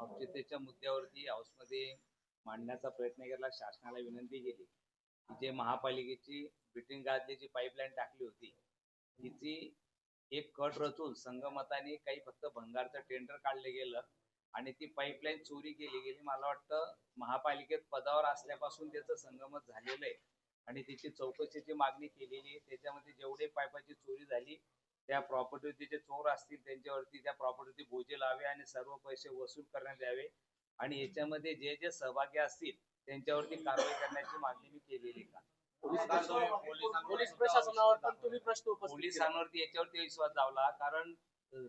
औचित्याच्या मुद्द्यावरती हाऊसमध्ये मांडण्याचा प्रयत्न केला. शासनाला विनंती केली की जे महापालिकेची बिल्डिंग गाजली जी पाईपलाईन टाकली होती तिची एक कट रचून संगमताने काही फक्त भंगारचं टेंडर काढलं गेलं आणि ती पाईपलाईन चोरी केली गेली. मला वाटतं महापालिकेत पदावर असल्यापासून त्याचं संगमत झालेलं आहे. आणि तिची चौकशीची मागणी केलेली त्याच्यामध्ये जेवढे पाईपाची चोरी झाली त्या प्रॉपर्टीचे जे चोर असतील त्यांच्यावरती त्या प्रॉपर्टीचे बोजे लावे आणि सर्व पैसे वसूल करण्यात यावे. आणि याच्यामध्ये जे जे सहभागी असतील त्यांच्यावरती कारवाई करण्याची मागणी मी केलेली का पोलीस प्रशासनावर पण तुम्ही प्रश्न उपस्थित केला. पोलिसांवरती याच्यावरती विश्वास दावला कारण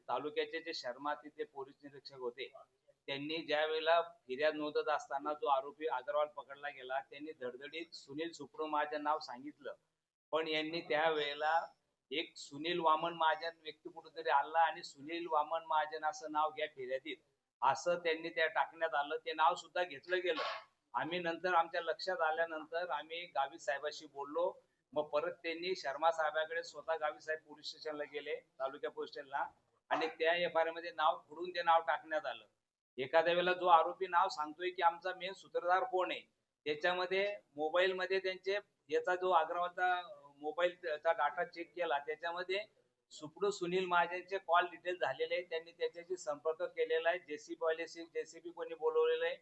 तालुक्याचे जे शर्मा तिथे पोलीस निरीक्षक होते. त्यांनी ज्या वेळेला फिर्याद नोंदत असताना जो आरोपी अग्रवाल पकडला गेला त्यांनी धडधडीत सुनील सुप्रो महाजन नाव सांगितलं. पण यांनी त्या वेळेला एक सुनील वामन महाजन व्यक्ती कुठेतरी आला आणि सुनील वामन महाजन असं नाव घ्या फिर्यादीत. असं त्यांनी त्या टाकण्यात आलं. ते नाव सुद्धा घेतलं गेलं. आम्ही नंतर आमच्या लक्षात आल्यानंतर आम्ही गावी साहेबाशी बोललो. मग परत त्यांनी शर्मा साहेबाकडे स्वतः गावी साहेब पोलीस स्टेशनला गेले तालुक्या पोलीस स्टेशनला. आणि त्या एफ आयमध्ये नाव खोडून ते नाव टाकण्यात आलं. एखाद्या वेळेला जो आरोपी नाव सांगतोय की आमचा मेन सूत्रधार कोण आहे? त्याच्यामध्ये मोबाईल मध्ये त्यांचे याचा जो अग्रवालचा मोबाईलचा डाटा चेक केला त्याच्यामध्ये सुपडू सुनील महाजनचे कॉल डिटेल झालेले आहे त्यांनी त्याच्याशी संपर्क केलेला आहे. जेसीबी जेसीबी कोणी बोलवलेलं आहे.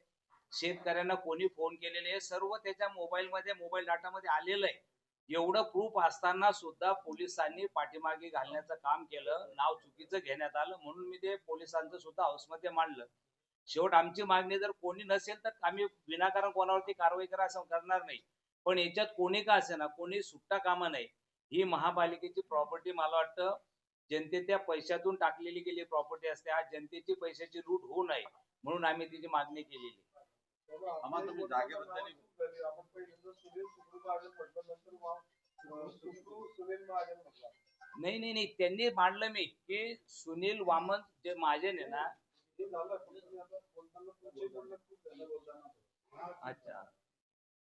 शेतकऱ्यांना कोणी फोन केलेले आहे. सर्व त्याच्या मोबाईल मध्ये मोबाईल डाटा मध्ये आलेलं आहे. एवढं प्रूफ असताना सुद्धा पोलिसांनी पाठीमागे घालण्याचं काम केलं. नाव चुकीचं घेण्यात आलं. म्हणून मी ते पोलिसांचं सुद्धा हाऊसमध्ये मांडलं. शेवट आमची मागणी जर कोणी नसेल तर आम्ही विनाकारण कोणावरती कारवाई करा असं करणार नाही. पण याच्यात कोणी का असे ना कोणी सुट्टा कामा नाही. ही महापालिकेची प्रॉपर्टी मला वाटतं जनतेच्या पैशातून टाकलेली गेली प्रॉपर्टी असते. आज जनतेची पैशाची लूट होऊ नये म्हणून आम्ही तिची मागणी केलेली. नाही नाही नाही. त्यांनी मांडलं मी की सुनील वामन जे महाजन आहे ना हे अच्छा.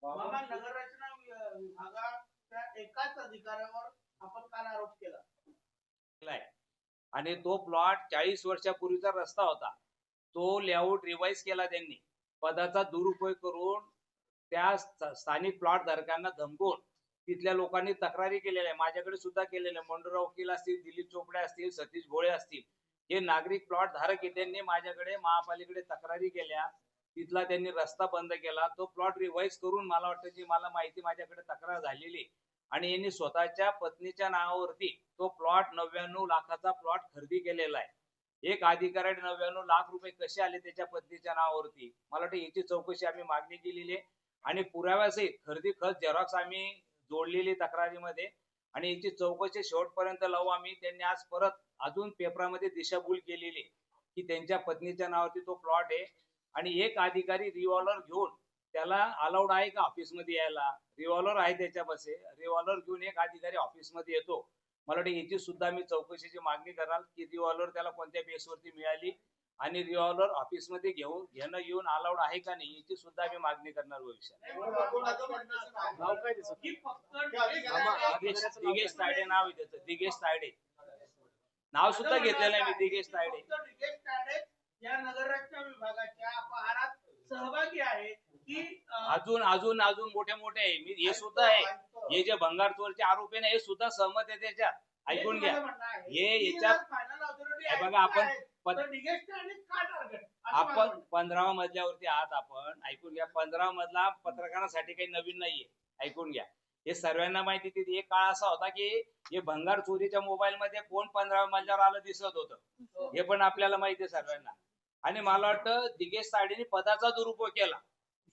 बाबा नगररचना वि- विभागाच्या एकाच अधिकाऱ्यावर आपण काल आरोप केला. केलाय. आणि तो प्लॉट चाळीस वर्षापूर्वीचा रस्ता होता. तो लेआउट रिवाईज केला त्यांनी. पदाचा दुरुपयोग करून त्या स्थानिक प्लॉट धारकांना धमकवून तिथल्या लोकांनी तक्रारी केलेल्या आहे माझ्याकडे सुद्धा केलेल्या आहे मंडुराव वकील असतील दिलीप चोपडे असतील सतीश भोळे असतील. हे नागरिक प्लॉट धारक आहे त्यांनी माझ्याकडे महापालिकेकडे तक्रारी केल्या. तिथला त्यांनी रस्ता बंद केला. तो प्लॉट रिवाईज करून मला वाटतं जी मला माहिती माझ्याकडे तक्रार झालेली आणि यांनी स्वतःच्या पत्नीच्या नावावरती तो प्लॉट नव्याण्णव लाखाचा प्लॉट खरेदी केलेला आहे. एक अधिकाऱ्याने नव्याण्णव लाख रुपये कसे आले त्याच्या पत्नीच्या नावावरती? मला वाटतं याची चौकशी आम्ही मागणी केलेली आहे. आणि पुराव्यासहित खरेदी खत झेरॉक्स आम्ही जोडलेली तक्रारीमध्ये. आणि याची चौकशी शेवटपर्यंत लावू आम्ही. त्यांनी आज परत अजून पेपरामध्ये दिशाभूल केलेली की त्यांच्या पत्नीच्या नावावरती तो प्लॉट आहे. आणि एक अधिकारी रिव्हॉल्वर घेऊन त्याला अलाउड आहे का ऑफिसमध्ये यायला? रिव्हॉल्वर आहे त्याच्यापाशी रिव्हॉल्वर घेऊन एक अधिकारी ऑफिसमध्ये येतो. मला वाटतं याची सुद्धा मी चौकशीची मागणी करणार की रिव्हॉल्वर त्याला कोणत्या बेसवरती मिळाली आणि रिव्हॉल्वर ऑफिसमध्ये घेऊन घेणं येऊन अलाउड आहे का नाही याची सुद्धा मी मागणी करणार भविष्यात. दिगेश तायडे नाव आहे त्याचं. दिगेश तायडे. नाव सुद्धा घेतलेलं आहे मी दिगेश तायडे. या नगररचना विभागाच्या अपहारात सहभागी आहे की अजून अजून अजून मोठे मोठे आहे. मी हे सुद्धा आहे. हे जे भंगार चोरचे आरोप आहे ना हे सुद्धा सहमत आहे त्याच्यात. ऐकून घ्या. हे याच्यात- हे बघा, आपण आपण पंधरावा मजल्यावरती आहात आपण. ऐकून घ्या पंधरावा मजला पत्रकारांसाठी काही नवीन नाहीये. ऐकून घ्या. हे सर्वांना माहिती की एक काळ असा होता की हे भंगार चोरीच्या मोबाईल मध्ये कोण पंधराव्या मजल्यावर आलं दिसत होतं. हे पण आपल्याला माहिती आहे सर्वांना. आणि मला वाटतं दिगेश तायडेने पदाचा दुरुपयोग केला.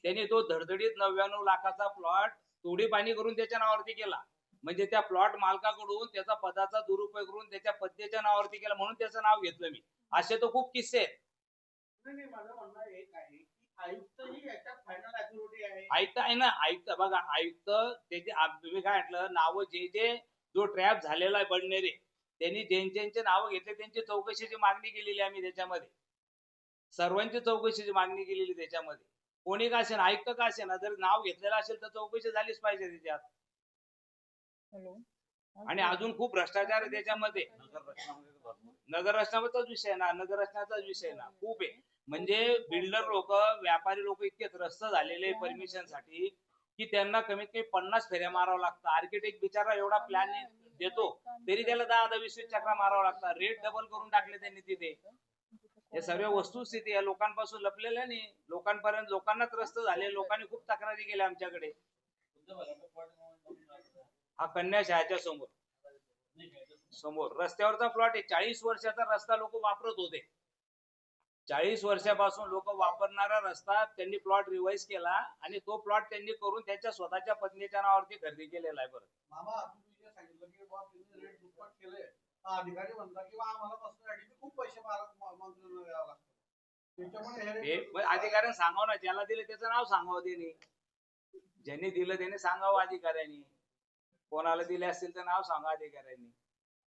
त्यांनी तो धडधडीत नव्याण्णव लाखाचा प्लॉट तोडी पाणी करून त्याच्या नावावरती केला. म्हणजे त्या प्लॉट मालकाकडून त्याचा पदाचा दुरुपयोग करून त्याच्या पत्नीच्या नावावरती केला म्हणून त्याचं नाव घेतलं मी. असे तो खूप किस्से आहेत. आयुक्त आहे. ना आयुक्त. बघा आयुक्त त्याचे तुम्ही काय म्हटलं नाव जे जे जो ट्रॅप झालेला आहे बडनेरे त्यांनी ज्यांचे नावं घेतले त्यांची चौकशीची मागणी केलेली आहे आम्ही त्याच्यामध्ये. सर्वांची चौकशीची मागणी केलेली त्याच्यामध्ये. कोणी का असेल आयुक्त का असेल जर नाव घेतलेलं असेल तर चौकशी झालीच पाहिजे त्याच्यात. आणि अजून खूप भ्रष्टाचार आहे त्याच्यामध्ये. नगर रचनाचाच विषय ना नगर रचनाचाच विषय ना. खूप आहे. म्हणजे बिल्डर लोक व्यापारी लोक इतके त्रस्त झालेले परमिशनसाठी की त्यांना कमीत कमी पन्नास फेऱ्या मारावं लागतं आर्किटेक्ट बिचारा एवढा प्लॅन देतो तरी त्याला दहा दहा वीस वीस चक्रा मारावं लागतात. रेट डबल करून टाकले त्यांनी तिथे. हे सर्व वस्तुस्थिती या लोकांपासून लपलेल्या नाही लोकांपर्यंत लोकांना त्रस्त झाले लोकांनी खूप तक्रारी केल्या आमच्याकडे. हा कन्या शाळेच्या समोर. समोर. रस्त्यावरचा प्लॉट आहे. चाळीस वर्षाचा रस्ता लोक वापरत होते. चाळीस वर्षापासून लोक वापरणारा रस्ता त्यांनी प्लॉट रिवाइज केला आणि तो प्लॉट त्यांनी करून त्यांच्या स्वतःच्या पत्नीच्या नावावरती खरेदी केलेला आहे परत अधिकारी म्हणला की बा आम्हाला बसण्यासाठी खूप पैसे मंजुरी द्यावं लागतं. त्याच्यामुळे अधिकाऱ्यांना सांगावं ना ज्याला दिलं त्याचं नाव सांगावं त्यांनी. ज्यांनी दिलं त्याने सांगावं अधिकाऱ्यांनी. कोणाला दिले असतील तर नाव सांगा अधिकाऱ्यांनी.